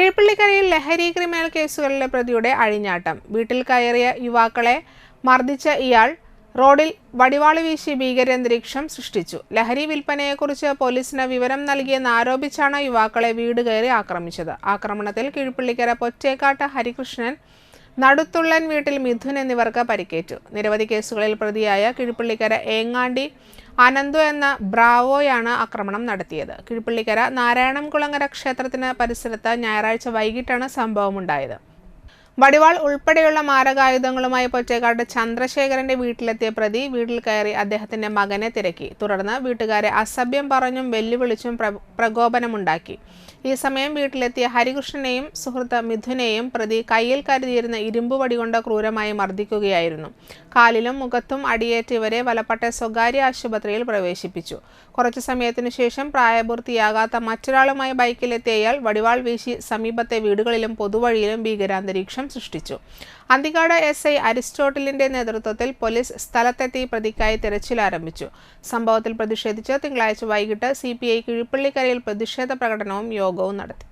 കീഴ്പള്ളിക്കരയിൽ ലഹരി ക്രിമിനൽ കേസുകളിലെ പ്രതിയുടെ അഴിഞ്ഞാട്ടം. വീട്ടിൽ കയറിയ യുവാക്കളെ മർദ്ദിച്ച ഇയാൾ റോഡിൽ വടിവാൾ വീശി ഭീകരാന്തരീക്ഷം സൃഷ്ടിച്ചു. ലഹരി വിൽപ്പനയെക്കുറിച്ച് പോലീസിന് വിവരം നൽകിയെന്ന് ആരോപിച്ചാണ് യുവാക്കളെ വീട് കയറി ആക്രമിച്ചത്. ആക്രമണത്തിൽ കീഴ്പള്ളിക്കര പൊറ്റേക്കാട്ട് ഹരികൃഷ്ണൻ നടുത്തുള്ളൻ വീട്ടിൽ മിഥുൻ എന്നിവർക്ക് പരിക്കേറ്റു. നിരവധി കേസുകളിൽ പ്രതിയായ കിഴിപ്പള്ളിക്കര ഏങ്ങാണ്ടി അനന്തു എന്ന ബ്രാവോയാണ് ആക്രമണം നടത്തിയത്. കിഴിപ്പള്ളിക്കര നാരായണംകുളങ്ങര ക്ഷേത്രത്തിന് പരിസരത്ത് ഞായറാഴ്ച വൈകിട്ടാണ് സംഭവമുണ്ടായത്. വടിവാൾ ഉൾപ്പെടെയുള്ള മാരകായുധങ്ങളുമായി പൊറ്റേക്കാട് ചന്ദ്രശേഖരന്റെ വീട്ടിലെത്തിയ പ്രതി വീട്ടിൽ കയറി അദ്ദേഹത്തിന്റെ മകനെ തിരക്കി. തുടർന്ന് വീട്ടുകാരെ അസഭ്യം പറഞ്ഞും വെല്ലുവിളിച്ചും പ്ര പ്രകോപനമുണ്ടാക്കി. ഈ സമയം വീട്ടിലെത്തിയ ഹരികൃഷ്ണനെയും സുഹൃത്ത് മിഥുനെയും പ്രതി കയ്യിൽ കരുതിയിരുന്ന ഇരുമ്പുവടി കൊണ്ട് ക്രൂരമായി മർദ്ദിക്കുകയായിരുന്നു. കാലിലും മുഖത്തും അടിയേറ്റ് ഇവരെ വലപ്പെട്ട സ്വകാര്യ ആശുപത്രിയിൽ പ്രവേശിപ്പിച്ചു. കുറച്ചു സമയത്തിനു ശേഷം പ്രായപൂർത്തിയാകാത്ത മറ്റൊരാളുമായി ബൈക്കിലെത്തിയ വടിവാൾ വീശി സമീപത്തെ വീടുകളിലും പൊതുവഴിയിലും ഭീകരാന്തരീക്ഷം സൃഷ്ടിച്ചു. അന്തിക്കാട് എസ് ഐ അരിസ്റ്റോട്ടിലിന്റെ നേതൃത്വത്തിൽ പോലീസ് സ്ഥലത്തെത്തി പ്രതിക്കായി തിരച്ചിൽ ആരംഭിച്ചു. സംഭവത്തിൽ പ്രതിഷേധിച്ച് തിങ്കളാഴ്ച വൈകിട്ട് സി പി ഐ കിഴിപ്പള്ളിക്കരയിൽ പ്രതിഷേധ പ്രകടനവും യോഗവും നടത്തി.